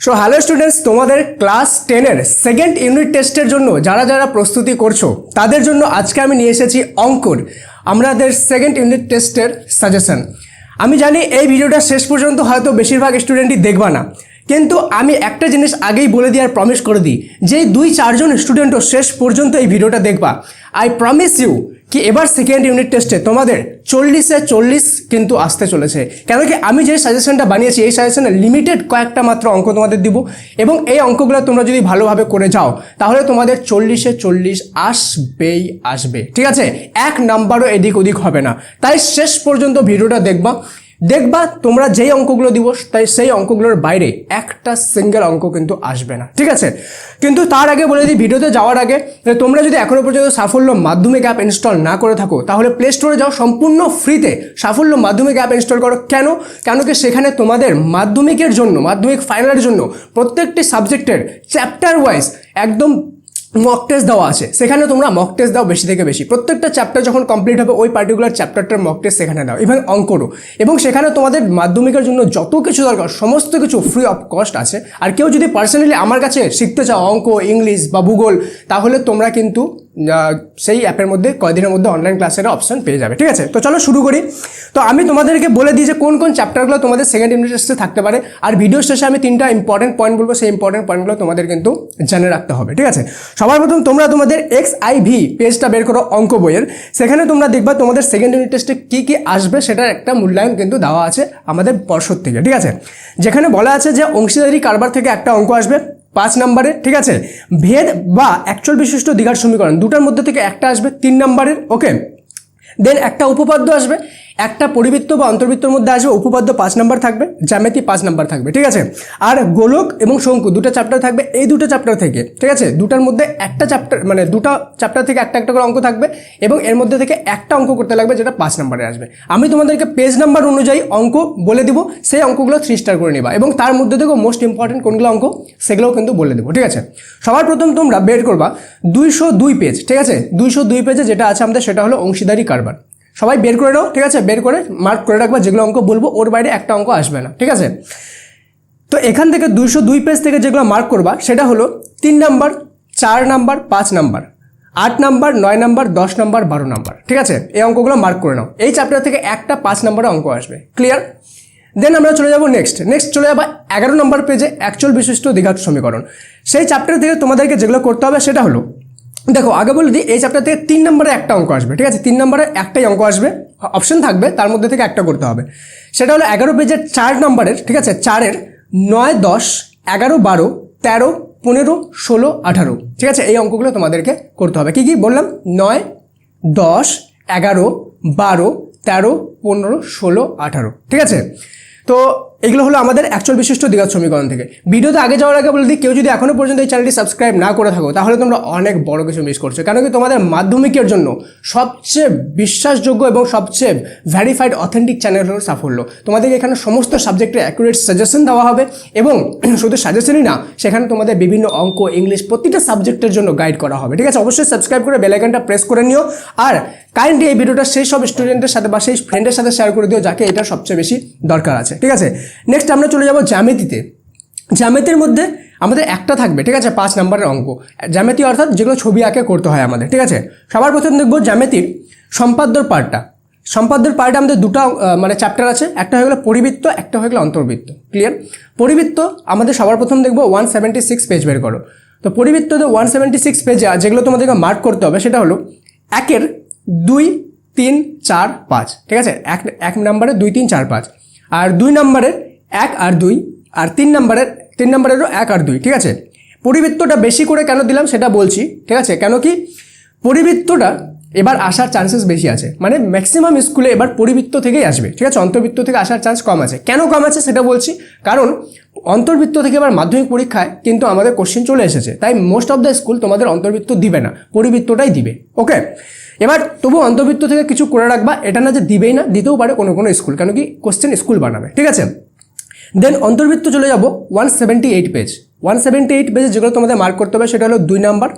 So hello students তোমাদের class টেনের second unit টেস্টের জন্য যারা যারা প্রস্তুতি করছ, তাদের জন্য আজকে আমি নিয়ে এসেছি অঙ্কুর, আমাদের সেকেন্ড ইউনিট টেস্টের সাজেশন আমি জানি এই ভিডিওটা শেষ পর্যন্ত হয়তো বেশিরভাগ স্টুডেন্টই দেখবা না। কিন্তু আমি একটা জিনিস আগেই বলে দিই আর প্রমিস করে দিই, যে দুই চারজন স্টুডেন্টও শেষ পর্যন্ত এই ভিডিওটা দেখবা। আই প্রমিস ইউ কি এবার সেকেন্ড ইউনিট টেস্টে তোমাদের চল্লিশে চল্লিশ কিন্তু আসতে চলেছে। কেন কি আমি যে সাজেশনটা বানিয়েছি, এই সাজেশনে লিমিটেড কয়েকটা মাত্র অঙ্ক তোমাদের দিব এবং এই অঙ্কগুলো তোমরা যদি ভালোভাবে করে যাও, তাহলে তোমাদের চল্লিশে চল্লিশ আসবেই আসবে। ঠিক আছে? এক নাম্বারও এদিক ওদিক হবে না। তাই শেষ পর্যন্ত ভিডিওটা দেখবা। দেখবা, তোমরা যেই অঙ্কগুলো দিব তাই সেই অঙ্কগুলোর বাইরে একটা সিঙ্গেল অঙ্ক কিন্তু আসবে না। ঠিক আছে? কিন্তু তার আগে বলে দিই, ভিডিওতে যাওয়ার আগে তোমরা যদি এখনও পর্যন্ত সাফল্য মাধ্যমিক অ্যাপ ইনস্টল না করে থাকো, তাহলে প্লে স্টোরে যাও সম্পূর্ণ ফ্রিতে সাফল্য মাধ্যমিক অ্যাপ ইনস্টল করো। কেন? কেন কি সেখানে তোমাদের মাধ্যমিকের জন্য, মাধ্যমিক ফাইনালের জন্য প্রত্যেকটি সাবজেক্টের চ্যাপ্টার ওয়াইজ একদম মক টেস্ট দেওয়া আছে। সেখানে তোমরা মক টেস্ট দাও বেশি থেকে বেশি। প্রত্যেকটা চ্যাপ্টার যখন কমপ্লিট হবে, ওই পার্টিকুলার চ্যাপ্টারটার মক টেস্ট সেখানে দাও। এবং অঙ্করও। এবং সেখানে তোমাদের মাধ্যমিকের জন্য যত কিছু দরকার, সমস্ত কিছু ফ্রি অফ কস্ট আছে। আর কেউ যদি পার্সোনালি আমার কাছে শিখতে চাও অঙ্ক ইংলিশ বা ভূগোল, তাহলে তোমরা কিন্তু সেই অ্যাপের মধ্যে কয়দিনের মধ্যে অনলাইন ক্লাসের অপশন পেয়ে যাবে, ঠিক আছে? তো চলো শুরু করি। তো আমি তোমাদেরকে বলে দিই যে কোন কোন চ্যাপ্টারগুলো তোমাদের সেকেন্ড ইউনিট টেস্টে থাকতে পারে, আর ভিডিও শেষে আমি তিনটা ইম্পর্টেন্ট পয়েন্ট বলব, সেই ইম্পর্টেন্ট পয়েন্টগুলো তোমাদের কিন্তু জেনে রাখতে হবে, ঠিক আছে? সবার প্রথম তোমরা তোমাদের এক্স আই ভি পেজটা বের করো অঙ্ক বইয়ের। সেখানে তোমরা দেখবা তোমাদের সেকেন্ড ইউনিট টেস্টে কী কী আসবে সেটার একটা মূল্যায়ন কিন্তু দেওয়া আছে আমাদের পর্ষদ থেকে, ঠিক আছে? যেখানে বলা আছে যে অংশীদারি কারবার থেকে একটা অঙ্ক আসবে পাঁচ নম্বরে, ঠিক আছে? ভেদ বা অ্যাকচুয়াল বিশিষ্ট দীঘার সমীকরণ, দুটার মধ্যে থেকে একটা আসবে তিন নম্বরের ওকে দেন একটা উপপাদ্য আসবে একটা পরিবৃত্ত বা অন্তর্বৃত্তর মধ্যে আসবে উপপাদ্য পাঁচ নাম্বার থাকবে, জ্যামিতি পাঁচ নাম্বার থাকবে, ঠিক আছে? আর গোলক এবং শঙ্কু, দুটো চ্যাপ্টার থাকবে, এই দুটো চ্যাপ্টার থেকে, ঠিক আছে? দুটার মধ্যে একটা চ্যাপ্টার মানে দুটো চ্যাপ্টার থেকে একটা একটা করে অঙ্ক থাকবে এবং এর মধ্যে থেকে একটা অঙ্ক করতে লাগবে যেটা পাঁচ নাম্বারে আসবে। আমি তোমাদেরকে পেজ নাম্বার অনুযায়ী অঙ্ক বলে দিব, সেই অঙ্কগুলো থ্রি স্টার করে নিবা এবং তার মধ্যে থেকে মোস্ট ইম্পর্টেন্ট কোনগুলো অঙ্ক, সেগুলোও কিন্তু বলে দেবো, ঠিক আছে? সবার প্রথম তোমরা বের করবা দুইশো দুই পেজ ঠিক আছে? দুইশো দুই পেজে যেটা আছে আমাদের, সেটা হলো অংশীদারি কারবার। সবাই বের করে নাও, ঠিক আছে? বের করে মার্ক করে রাখবা, যেগুলো অঙ্ক বলব, ওর বাইরে একটা অঙ্ক আসবে না, ঠিক আছে? তো এখান থেকে দুইশো দুই পেজ থেকে যেগুলো মার্ক করবা, সেটা হলো তিন নাম্বার, চার নাম্বার, পাঁচ নাম্বার, আট নাম্বার, নয় নাম্বার, দশ নাম্বার, বারো নাম্বার, ঠিক আছে? এই অঙ্কগুলো মার্ক করে নাও। এই চ্যাপ্টার থেকে একটা পাঁচ নাম্বারের অঙ্ক আসবে ক্লিয়ার দেন আমরা চলে যাব নেক্সট নেক্সট চলে যাব এগারো নম্বর পেজে অ্যাকচুয়াল বিশিষ্ট দীঘার সমীকরণ। সেই চ্যাপ্টার থেকে তোমাদেরকে যেগুলো করতে হবে, সেটা হলো দেখো, আগে বলে দিই, এই চ্যাপ্টার থেকে তিন নম্বরে একটা অঙ্ক আসবে, ঠিক আছে? তিন নম্বরে একটাই অঙ্ক আসবে অপশন থাকবে, তার মধ্যে থেকে একটা করতে হবে। সেটা হলো এগারো পেজের চার নম্বরের, ঠিক আছে? চারের নয়, দশ, এগারো, বারো, তেরো, পনেরো, ষোলো, আঠারো, ঠিক আছে? এই অঙ্কগুলো তোমাদেরকে করতে হবে। কি কি বললাম? নয়, দশ, এগারো, বারো, তেরো, পনেরো, ষোলো, আঠারো, ঠিক আছে? তো এগুলো হলো আমাদের অ্যাকচুয়াল বিশিষ্ট দ্বিঘাত সমীকরণ থেকে। ভিডিওতে আগে যাওয়ার আগে বলে দিই, কেউ যদি এখনও পর্যন্ত এই চ্যানেলটি সাবস্ক্রাইব না করে থাকো, তাহলে তোমরা অনেক বড় কিছু মিস করছ। কেন কি তোমাদের মাধ্যমিকের জন্য সবচেয়ে বিশ্বাসযোগ্য এবং সবচেয়ে ভ্যারিফাইড অথেন্টিক চ্যানেল হলো সাফল্য। তোমাদেরকে এখানে সমস্ত সাবজেক্টের অ্যাকুরেট সাজেশন দেওয়া হবে এবং শুধু সাজেশনই না, সেখানে তোমাদের বিভিন্ন অঙ্ক ইংলিশ প্রতিটা সাবজেক্টের জন্য গাইড করা হবে। ঠিক আছে? অবশ্যই সাবস্ক্রাইব করে বেলাইকনটা প্রেস করে নিও। আর কাইন্ডলি এই ভিডিওটা সেই সব স্টুডেন্টের সাথে বা সেই ফ্রেন্ডের সাথে শেয়ার করে দিও, যাকে এটা সবচেয়ে বেশি দরকার আছে। ঠিক আছে? নেক্সট আমরা চলে যাব জ্যামিতিতে। জ্যামিতির মধ্যে আমাদের একটা থাকবে, ঠিক আছে? পাঁচ নম্বরের অঙ্ক। জ্যামিতি অর্থাৎ যেগুলো ছবি আঁকে করতে হয় আমাদের, ঠিক আছে? সবার প্রথম দেখব জ্যামিতির সম্পাদ্যর পার্টটা। সম্পাদ্যর পার্টে আমাদের দুটো মানে চ্যাপ্টার আছে। একটা হয়ে গেলো পরিবৃত্ত, একটা হয়ে গেলো অন্তর্বৃত্ত। ক্লিয়ার পরিবৃত্ত আমাদের সবার প্রথম দেখব ওয়ান সেভেন্টি সিক্স পেজ বের করো। তো পরিবৃত্ততে ওয়ান সেভেন্টি সিক্স পেজে যেগুলো তোমাদেরকে মার্ক করতে হবে সেটা হলো একের দুই, তিন, চার, পাঁচ, ঠিক আছে? এক এক নম্বরে দুই, তিন, চার, পাঁচ। আর দুই নম্বরের এক আর দুই, আর তিন নম্বরের, তিন নম্বরেরও এক আর দুই, ঠিক আছে? পরিবৃত্তটা বেশি করে কেন দিলাম সেটা বলছি, ঠিক আছে? কেন কি? পরিবৃত্তটা এবার আসার চান্সেস বেশি আছে। মানে ম্যাক্সিমাম স্কুলে এবার পরিবৃত্ত থেকেই আসবে। ঠিক আছে? অন্তর্বৃত্ত থেকে আসার চান্স কম আছে। কেন কম আছে সেটা বলছি? কারণ অন্তর্বৃত্ত থেকে এবার মাধ্যমিক পরীক্ষায় কিন্তু আমাদের কোশ্চেন চলে এসেছে। তাই মোস্ট অফ দ্য স্কুল তোমাদের অন্তর্বৃত্ত দিবে না। পরিবৃত্তটাই দিবে। ওকে এবার তবু অন্তর্বৃত্ত থেকে কিছু করে রাখবা। এটা না যে দিবেই না, দিতেও পারে কোনো কোনো স্কুল কেন কি? কোশ্চেন স্কুল বানাবে। ঠিক আছে? দেন অন্তর্বৃত্ত চলে যাব one seventy eight page one seventy eight পেজে যেগুলো তোমাদের মার্ক করতে হবে, সেটা হলো দুই নাম্বার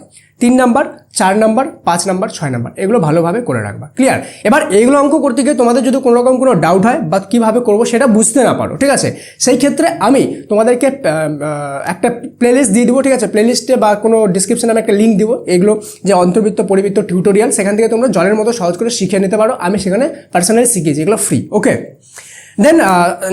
তিন নাম্বার চার নাম্বার পাঁচ নাম্বার ছয় নাম্বার এগুলো ভালোভাবে করে রাখবা। ক্লিয়ার এবার এইগুলো অঙ্ক করতে গিয়ে তোমাদের যদি কোনো রকম কোনো ডাউট হয়, বা কীভাবে করব সেটা বুঝতে না পারো, ঠিক আছে? সেই ক্ষেত্রে আমি তোমাদেরকে একটা প্লেলিস্ট দিয়ে দেবো, ঠিক আছে? প্লেলিস্টে বা কোনো ডিসক্রিপশনে আমি একটা লিঙ্ক দিব, এগুলো যে অন্তর্বৃত্ত পরিবৃত্ত টিউটোরিয়াল সেখান থেকে তোমরা জলের মতো সহজ করে শিখে নিতে পারো, আমি সেখানে পার্সোনালি শিখিয়েছি, এগুলো ফ্রি ওকে দেন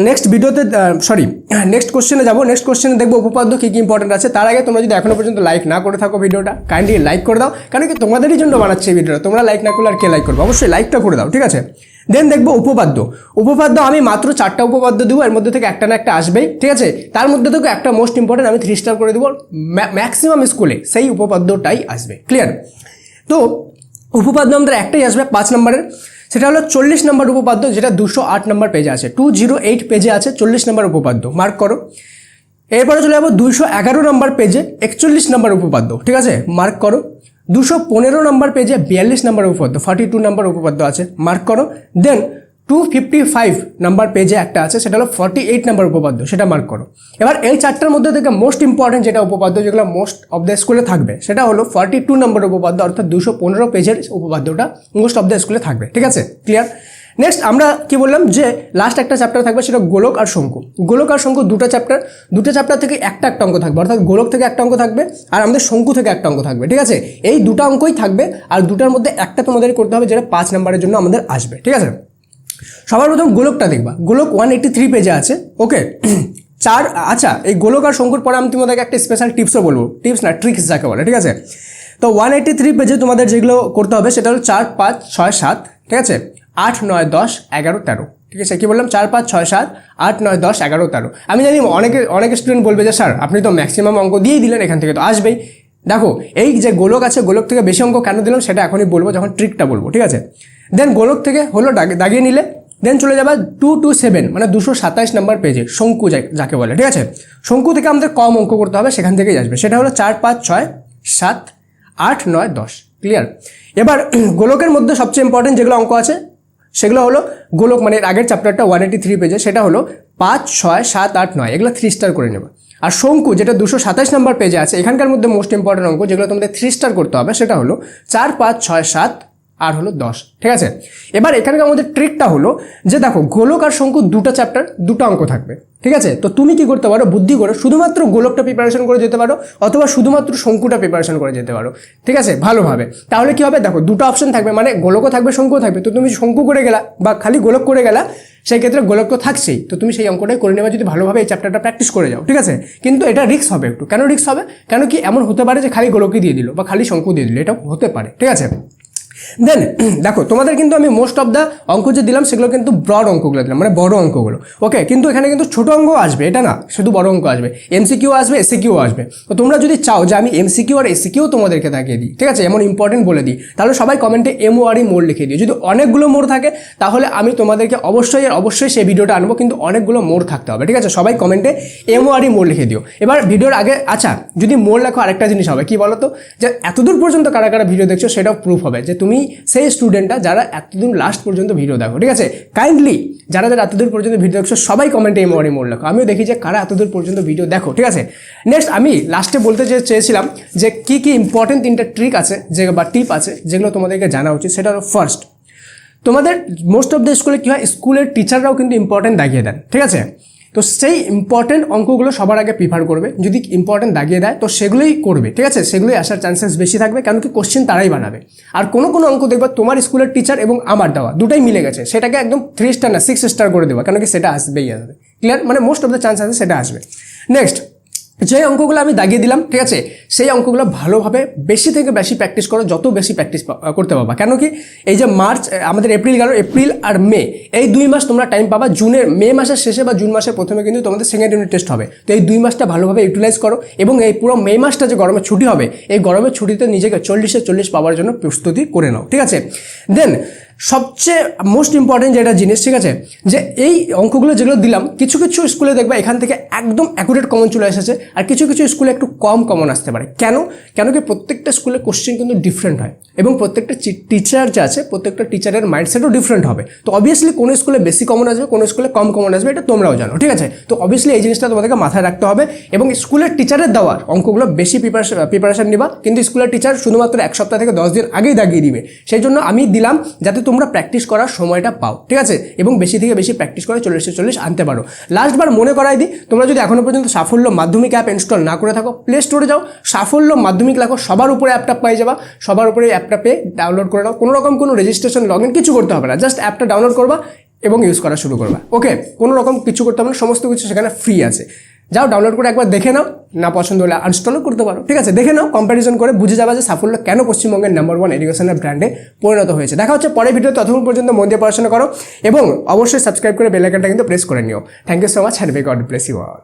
নেক্সট ভিডিওতে সরি নেক্সট কোশ্চেনে যাব। নেক্সট কোশ্চেনে দেখব উপপাদ্য কী কী ইম্পর্টেন্ট আছে। তার আগে তোমরা যদি এখনও পর্যন্ত লাইক না করে থাকো ভিডিওটা কাইন্ডলি লাইক করে দাও। কারণ কি তোমাদেরই জন্য বানাচ্ছে এই ভিডিওটা তোমরা লাইক না করলে আর কে লাইক করবে? অবশ্যই লাইকটা করে দাও, ঠিক আছে? দেন দেখব উপপাদ্য। উপপাদ্য আমি মাত্র চারটা উপপাদ্য দেবো। এর মধ্যে থেকে একটা না একটা আসবেই, ঠিক আছে? তার মধ্যে থেকে একটা মোস্ট ইম্পর্টেন্ট আমি থ্রি স্টার করে দেবো। ম্যাক্সিমাম স্কুলে সেই উপপাদ্যটাই আসবে ক্লিয়ার তো, উপপাদ্য আমাদের একটাই আসবে পাঁচ নম্বরের। সেটা হলো চল্লিশ নম্বর উপপাদ্য, যেটা দুশো আট নম্বর পেজে আছে। টু জিরো এইট পেজে আছে চল্লিশ নম্বর উপপাদ্য। মার্ক করো। এরপরে চলে যাব দুশো এগারো নম্বর পেজে একচল্লিশ নম্বর উপপাদ্য। ঠিক আছে? মার্ক করো। দুশো পনেরো নম্বর পেজে বিয়াল্লিশ নম্বর উপপাদ্য ফর্টি টু নম্বর উপপাদ্য আছে। মার্ক করো। Then two fifty five number পেজে একটা আছে, সেটা হলো ফর্টি এইট নাম্বার উপপাদ্য, সেটা মার্ক করো। এবার এই চারটার মধ্যে থেকে মোস্ট ইম্পর্টেন্ট যেটা উপপাদ্য যেগুলো মোস্ট অফ দ্য স্কুলে থাকবে, সেটা হলো ফর্টি টু নাম্বার উপপাদ্য, অর্থাৎ দুশো পনেরো পেজের উপপাদ্যটা মোস্ট অফ দ্য স্কুলে থাকবে, ঠিক আছে? ক্লিয়ার নেক্সট আমরা কি বললাম যে লাস্ট একটা চ্যাপ্টার থাকবে, সেটা গোলক আর শঙ্কু। গোলক আর শঙ্কু দুটো চ্যাপ্টার দুটো চ্যাপ্টার থেকে একটা একটা অঙ্ক থাকবে, অর্থাৎ গোলক থেকে একটা অঙ্ক থাকবে আর আমাদের শঙ্কু থেকে একটা অঙ্ক থাকবে, ঠিক আছে? এই দুটো অঙ্কই থাকবে আর দুটার মধ্যে একটা তোমাদের করতে হবে, যেটা পাঁচ নাম্বারের জন্য আমাদের আসবে, ঠিক আছে? সবার প্রথম গোলকটা দেখবা। গোলক ওয়ান এইটি থ্রি পেজে আছে। ওকে চার আচ্ছা এই গোলক আর শঙ্কুর পরে আমি তোমাদেরকে একটা স্পেশাল টিপসও বলব। টিপস না ট্রিক্স যাকে বলে, ঠিক আছে? তো ওয়ান এইটি থ্রি পেজে তোমাদের যেগুলো করতে হবে, সেটা হলো চার, পাঁচ, ছয়, সাত, ঠিক আছে? আট, নয়, দশ, এগারো, তেরো। ঠিক আছে? কি বললাম? চার, পাঁচ, ছয়, সাত, আট, নয়, দশ, এগারো, তেরো। আমি জানি অনেকে, অনেক স্টুডেন্ট বলবে যে স্যার আপনি তো ম্যাক্সিমাম অঙ্ক দিয়েই দিলেন এখান থেকে, তো আসবেই। দেখো, এই যে গোলক আছে, গোলক থেকে বেশি অঙ্ক কেন দিলাম সেটা এখনই বলব, যখন ট্রিকটা বলব, ঠিক আছে? দেন গোলক থেকে হলো দাগ- দাগিয়ে নিলে দেন চলে যাবা টু টু সেভেন মানে দুশো সাতাইশ নাম্বার পেজে শঙ্কু যাকে বলে, ঠিক আছে? শঙ্কু থেকে আমাদের কম অঙ্ক করতে হবে, সেখান থেকেই আসবে, সেটা হলো চার, পাঁচ, ছয়, সাত, আট, নয়, দশ ক্লিয়ার এবার গোলকের মধ্যে সবচেয়ে ইম্পর্টেন্ট যেগুলো অঙ্ক আছে, সেগুলো হলো গোলক মানে আগের চ্যাপ্টারটা ওয়ান এইটি থ্রি পেজে সেটা হলো পাঁচ, ছয়, সাত, আট, নয়, এগুলো থ্রি স্টার করে নেবে। আর শঙ্কু, যেটা দুশো সাতাশ নম্বর পেজে আছে, এখানকার মধ্যে মোস্ট ইম্পর্টেন্ট অঙ্ক যেগুলো তোমাদের থ্রি স্টার করতে হবে, সেটা হলো চার পাঁচ ছয় সাত আর হলো দশ, ঠিক আছে? এবার এখানকার আমাদের ট্রিকটা হলো যে দেখো, গোলক আর শঙ্কু দুটো চ্যাপ্টার দুটো অঙ্ক থাকবে, ঠিক আছে? তো তুমি কি করতে পারো? বুদ্ধি করে, শুধুমাত্র গোলকটা প্রিপারেশন করে যেতে পারো, অথবা শুধুমাত্র শঙ্কুটা প্রিপারেশন করে যেতে পারো, ঠিক আছে? ভালোভাবে। তাহলে কি হবে? দেখো, দুটো অপশন থাকবে মানে গোলকও থাকবে, শঙ্কুও থাকবে। তো তুমি শঙ্কু করে গেলা, বা খালি গোলক করে গেলা, সেই ক্ষেত্রে গোলক তো থাকছেই। তো তুমি সেই অঙ্কটাই করে নেবে, যদি ভালোভাবে এই চ্যাপ্টারটা প্র্যাকটিস করে যাও, ঠিক আছে? কিন্তু এটা রিস্ক হবে একটু। কেন রিস্ক হবে? কেন কি এমন হতে পারে যে খালি গোলকই দিয়ে দিল, বা খালি শঙ্কু দিয়ে দিল, এটাও হতে পারে, ঠিক আছে? দেন দেখো, তোমাদের কিন্তু আমি মোস্ট অফ দ্য অঙ্ক যে দিলাম, সেগুলো কিন্তু ব্রড অঙ্কগুলো দিলাম মানে বড় অঙ্কগুলো। ওকে কিন্তু এখানে কিন্তু ছোট অঙ্ক আসবে, এটা না, শুধু বড় অঙ্ক আসবে। এমসিকিউ আসবে এসিকিউ আসবে। তো তোমরা যদি চাও যে আমি এমসিকিউ আর এসিকিউ তোমাদেরকে দেখিয়ে দিই, ঠিক আছে এমন ইম্পর্টেন্ট বলে দিই, তাহলে সবাই কমেন্টে এমও আর মোড় লিখে দিও। যদি অনেকগুলো মোড় থাকে, তাহলে আমি তোমাদেরকে অবশ্যই আর অবশ্যই সেই ভিডিওটা আনব, কিন্তু অনেকগুলো মোড় থাকতে হবে, ঠিক আছে? সবাই কমেন্টে এমও আর মোড় লিখে দিও। এবার ভিডিওর আগে আচ্ছা যদি মোড় লেখো আরেকটা জিনিস হবে, কি বলো তো যে এতদূর পর্যন্ত কারা কারা ভিডিও দেখছ, সেটাও প্রুফ হবে যে তুমি সেই স্টুডেন্টটা যারা এতদিন লাস্ট পর্যন্ত ভিডিও দেখো, ঠিক আছে? কাইন্ডলি যারা যারা এতদূর পর্যন্ত ভিডিও দেখছ, সবাই কমেন্টে এই মোড় লেখো। আমিও দেখি যে কারা এতদূর পর্যন্ত ভিডিও দেখো, ঠিক আছে? নেক্সট আমি লাস্টে বলতে যে চেয়েছিলাম যে কী কী ইম্পর্টেন্ট তিনটা ট্রিক আছে যে বা টিপ আছে যেগুলো তোমাদেরকে জানা উচিত, সেটা হলো ফার্স্ট তোমাদের মোস্ট অফ দ্য স্কুলে কী হয়? স্কুলের টিচাররাও কিন্তু ইম্পর্টেন্ট দেখিয়ে দেন, ঠিক আছে? তো সেই ইম্পর্টেন্ট অঙ্কগুলো সবার আগে প্রিফার করবে। যদি ইম্পর্টেন্ট দাগিয়ে দেয়, তো সেগুলোই করবে, ঠিক আছে? সেগুলোই আসার চান্সেস বেশি থাকবে কারণ কি কোশ্চেন তারাই বানাবে। আর কোনো কোনো অঙ্ক দেখবে তোমার স্কুলের টিচার এবং আমার দেওয়া, দুটাই মিলে গেছে। সেটাকে একদম থ্রি স্টার না সিক্স স্টার করে দেওয়া কারণ কি সেটা আসবেই আসবে। ক্লিয়ার মানে মোস্ট অফ দ্য চান্স আছে সেটা আসবে। নেক্সট যে অঙ্কগুলো আমি দাগিয়ে দিলাম, ঠিক আছে? সেই অঙ্কগুলো ভালোভাবে বেশি থেকে বেশি প্র্যাকটিস করো, যত বেশি প্র্যাকটিস করতে পারবা। কেন কি? এই যে মার্চ আমাদের এপ্রিল গেল, এপ্রিল আর মে, এই দুই মাস তোমরা টাইম পাবা জুনের, মে মাসের শেষে বা জুন মাসের প্রথমে কিন্তু তোমাদের সেকেন্ড ইউনিট টেস্ট হবে। তো এই দুই মাসটা ভালোভাবে ইউটিলাইজ করো এবং এই পুরো মে মাসটা যে গরমের ছুটি হবে, এই গরমের ছুটিতে নিজেকে চল্লিশে চল্লিশ পাওয়ার জন্য প্রস্তুতি করে নাও, ঠিক আছে? দেন সবচেয়ে মোস্ট ইম্পর্টেন্ট যেটা জিনিস, ঠিক আছে? যে এই অঙ্কগুলো যেগুলো দিলাম, কিছু কিছু স্কুলে দেখবে এখান থেকে একদম অ্যাকুরেট কমন চলে এসেছে আর কিছু কিছু স্কুলে একটু কম কমন আসতে পারে। কেন? কেন কি প্রত্যেকটা স্কুলে কোশ্চেন কিন্তু ডিফারেন্ট হয় এবং প্রত্যেকটা টিচার যে আছে, প্রত্যেকটা টিচারের মাইন্ডসেটও ডিফারেন্ট হবে। তো অবভিয়াসলি কোনো স্কুলে বেশি কমন আসবে, কোনো স্কুলে কম কমন আসবে, এটা তোমরাও জানো, ঠিক আছে? তো অবভিয়াসলি এই জিনিসটা তোমাদেরকে মাথায় রাখতে হবে এবং স্কুলের টিচারের দেওয়ার অঙ্কগুলো বেশি প্রিপারেশন প্রিপারেশন নিবা। কিন্তু স্কুলের টিচার শুধুমাত্র এক সপ্তাহ থেকে দশ দিন আগেই দাগিয়ে দিবে। সেই জন্য আমি দিলাম যাতে তোমরা প্র্যাকটিস করার সময়টা পাও, ঠিক আছে? এবং বেশি থেকে বেশি প্র্যাকটিস করে চল্লিশে চল্লিশ আনতে পারো। লাস্টবার মনে করাই দিই, তোমরা যদি এখনও পর্যন্ত সাফল্য মাধ্যমিক অ্যাপ ইনস্টল না করে থাকো প্লে স্টোরে যাও, সাফল্য মাধ্যমিক লেখো, সবার উপরে অ্যাপটা পাই যাবা, সবার উপরে অ্যাপটা পেয়ে ডাউনলোড করে নাও। কোনো রকম কোনো রেজিস্ট্রেশন লগ ইন কিছু করতে হবে না জাস্ট অ্যাপটা ডাউনলোড করবা এবং ইউজ করা শুরু করবা। ওকে কোনো রকম কিছু করতে হবে না, সমস্ত কিছু সেখানে ফ্রি আছে। যাও ডাউনলোড করে একবার দেখে নাও, না পছন্দ হলে আনস্টলও করতে পারো। ঠিক আছে, দেখে নাও কম্প্যারিজন করে বুঝে যাবে যে সাফল্য কেন পশ্চিমবঙ্গের নাম্বার ওয়ান এডুকেশনের ব্র্যান্ডে পরিণত হয়েছে। দেখা হচ্ছে পরের ভিডিও ততক্ষণ পর্যন্ত মন দিয়ে পড়াশোনা করো এবং অবশ্যই সাবস্ক্রাইব করে বেলাইকানটা কিন্তু প্রেস করে নিও। Thank you so much and God bless you all